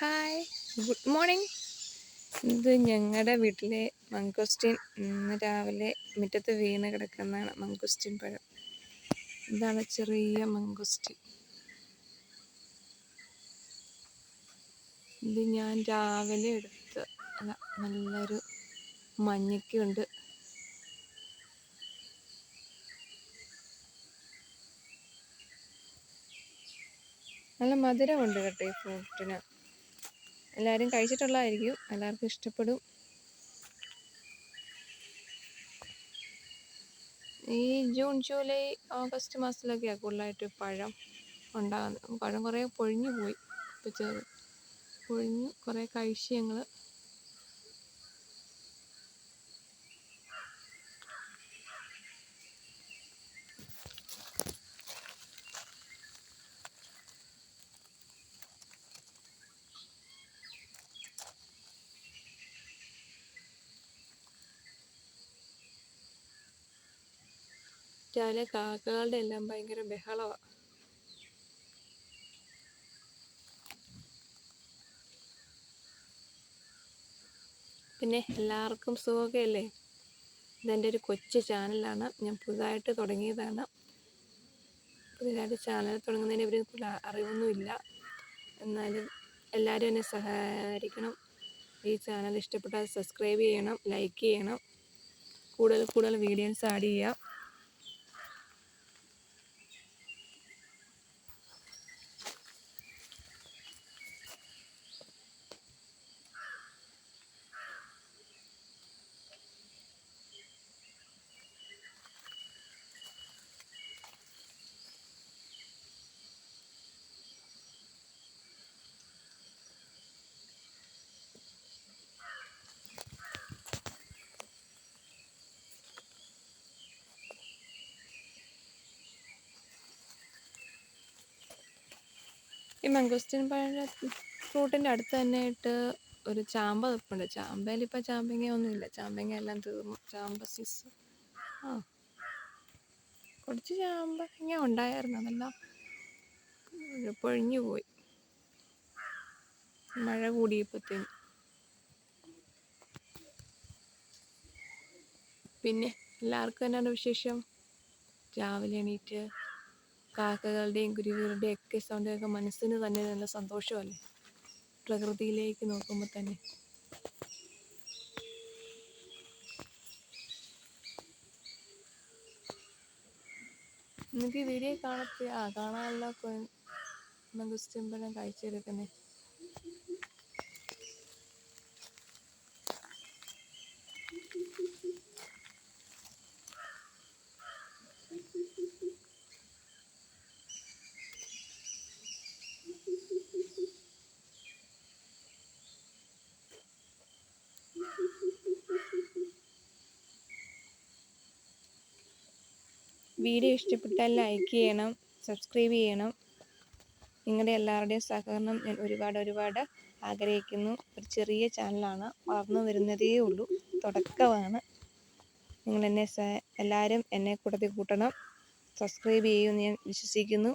Hi good morning ഇത് ഞങ്ങളുടെ വീട്ടിലെ മങ്കുസ്റ്റീൻ ഇന്ന് രാവിലെ മുറ്റത്ത് വീണ് കിടക്കുന്നതാണ് മങ്കുസ്റ്റീൻ പഴം. ഇതാണ് ചെറിയ മങ്കുസ്റ്റീൻ. ഇത് ഞാൻ രാവിലെ എടുത്ത് നല്ലൊരു മഞ്ഞയ്ക്കുണ്ട് നല്ല മധുരമുണ്ട് കേട്ടോ ഈ ഫ്രൂട്ടിന്. എല്ലാവരും കഴിച്ചിട്ടുള്ളതായിരിക്കും. എല്ലാവർക്കും ഇഷ്ടപ്പെടും. ഈ ജൂൺ ജൂലൈ ഓഗസ്റ്റ് മാസത്തിലൊക്കെയാണ് കൂടുതലായിട്ട് പഴം ഉണ്ടാകുന്നത്. പഴം കുറേ പൊഴിഞ്ഞു പോയി. ഇപ്പോൾ പൊഴിഞ്ഞു കുറേ കഴിച്ച് ഞങ്ങൾ രാവിലെ കാക്കകളുടെ എല്ലാം ഭയങ്കര ബഹളമാണ് പിന്നെ എല്ലാവർക്കും സുഖമൊക്കെയല്ലേ? ഇതെന്റെ ഒരു കൊച്ചു ചാനലാണ്. ഞാൻ പുതുതായിട്ട് തുടങ്ങിയതാണ്. പുതിയതായിട്ട് ചാനൽ തുടങ്ങുന്നതിനെ ഇവർ അറിവൊന്നുമില്ല. എന്നാലും എല്ലാവരും എന്നെ സഹകരിക്കണം. ഈ ചാനൽ ഇഷ്ടപ്പെട്ടാൽ സബ്സ്ക്രൈബ് ചെയ്യണം ലൈക്ക് ചെയ്യണം. കൂടുതൽ കൂടുതൽ വീഡിയോസ് ആഡ് ചെയ്യാം. ഈ മംഗോസ്റ്റിൻ പഴ ഫ്രൂട്ടിന്റെ അടുത്ത് തന്നെ ആയിട്ട് ഒരു ചാമ്പ നിൽപ്പുണ്ട് ചാമ്പയിൽ ഇപ്പം ചാമ്പങ്ങ ഒന്നുമില്ല. ചാമ്പങ്ങ എല്ലാം തീർന്നു. ചാമ്പ സീസൺ ആ. കുറച്ച് ചാമ്പങ്ങ ഉണ്ടായിരുന്നു. അതെല്ലാം പൊഴിഞ്ഞു പോയി. മഴ കൂടിയപ്പോഴത്തേന് പിന്നെ എല്ലാവർക്കും എന്നാണ് വിശേഷം? രാവിലെ എണീറ്റ് കാക്കകളുടെയും കുരുവികളുടെയും ഒക്കെ സൗണ്ടൊക്കെ മനസ്സിന് തന്നെ നല്ല സന്തോഷമല്ലേ? പ്രകൃതിയിലേക്ക് നോക്കുമ്പോൾ തന്നെ. നിങ്ങൾക്ക് വീഡിയോ കാണത്തി ആ കാണാനുള്ള മകുസ്റ്റുമ്പലം കാഴ്ചയെടുക്കുന്നേ വീഡിയോ ഇഷ്ടപ്പെട്ടാൽ ലൈക്ക് ചെയ്യണം സബ്സ്ക്രൈബ് ചെയ്യണം. നിങ്ങളുടെ എല്ലാവരുടെയും സഹകരണം ഞാൻ ഒരുപാട് ഒരുപാട് ആഗ്രഹിക്കുന്നു. ഒരു ചെറിയ ചാനലാണ് വളർന്നു വരുന്നതേ ഉള്ളൂ തുടക്കമാണ്. നിങ്ങളെന്നെ എല്ലാവരും എന്നെ കൂട്ടത്തിൽ കൂട്ടണം. സബ്സ്ക്രൈബ് ചെയ്യുമെന്ന് ഞാൻ വിശ്വസിക്കുന്നു.